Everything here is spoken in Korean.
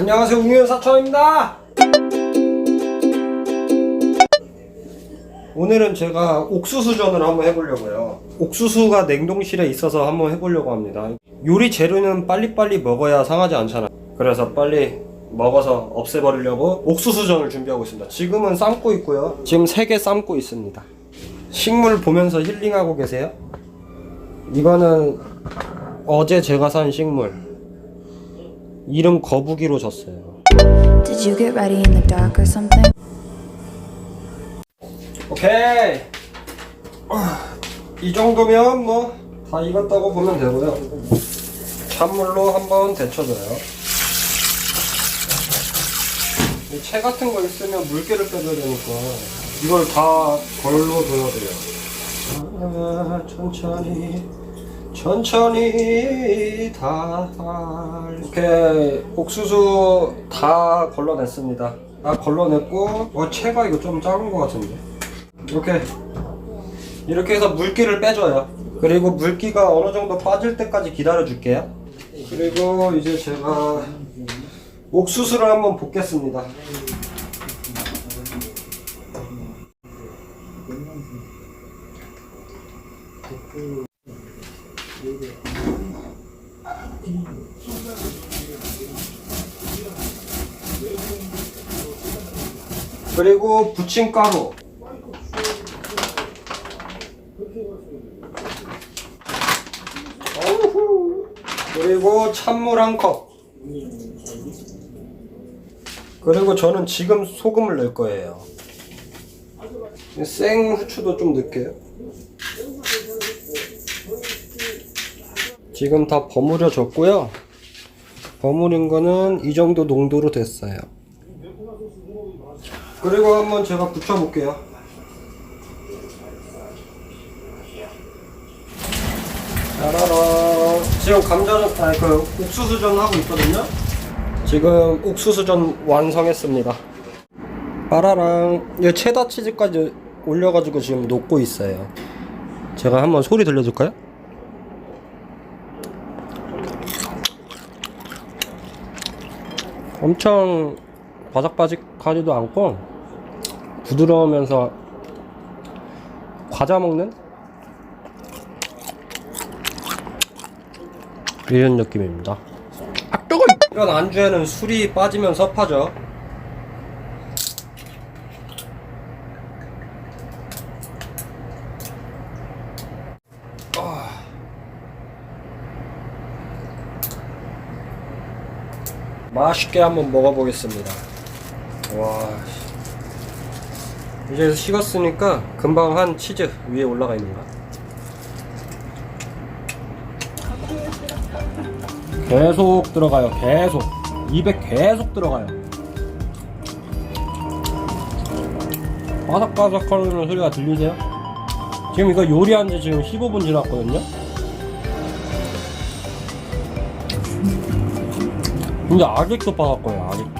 안녕하세요 웅현 사천입니다. 오늘은 제가 옥수수전을 한번 해보려고요. 옥수수가 냉동실에 있어서 한번 해보려고 합니다. 요리 재료는 빨리빨리 먹어야 상하지 않잖아 그래서 빨리 먹어서 없애버리려고 옥수수전을 준비하고 있습니다. 지금은 삶고 있고요. 지금 3개 삶고 있습니다. 식물 보면서 힐링하고 계세요? 이거는 어제 제가 산 식물 이름 거북이로 줬어요. Did you get ready in the dark or something? 오케이. 이 정도면 뭐 다 익었다고 보면 되고요. 찬물로 한번 데쳐줘요. 이 채 같은 거 있으면 물기를 빼줘야 되니까 이걸 다 걸러줘야 돼요. 아, 천천히 천천히 다 이렇게 옥수수 다 걸러냈습니다. 다 걸러냈고 어 채가 이거 좀 작은 것 같은데. 이렇게 이렇게 해서 물기를 빼줘요. 그리고 물기가 어느 정도 빠질 때까지 기다려 줄게요. 그리고 이제 제가 옥수수를 한번 볶겠습니다 그리고 부침가루. 그리고 찬물 한 컵. 그리고 저는 지금 소금을 넣을 거예요. 생 후추도 좀 넣을게요. 지금 다 버무려 졌고요. 버무린 거는 이 정도 농도로 됐어요. 그리고 한번 제가 붙여 볼게요. 짜라라. 지금 감자전, 아니 그 옥수수전 하고 있거든요. 지금 옥수수전 완성했습니다. 빠라랑 이 체다 치즈까지 올려가지고 지금 녹고 있어요. 제가 한번 소리 들려줄까요? 엄청 바삭바삭하지도 않고 부드러우면서 과자 먹는 이런 느낌입니다. 아 뜨거! 이런 안주에는 술이 빠지면 섭하죠. 맛있게 한번 먹어보겠습니다. 와. 씨. 이제 식었으니까 금방 한 치즈 위에 올라가 있는가? 계속 들어가요. 계속. 입에 계속 들어가요. 바삭바삭거리는 소리가 들리세요? 지금 이거 요리한 지 지금 15분 지났거든요? 근데 아직도 바삭거려요, 아직도.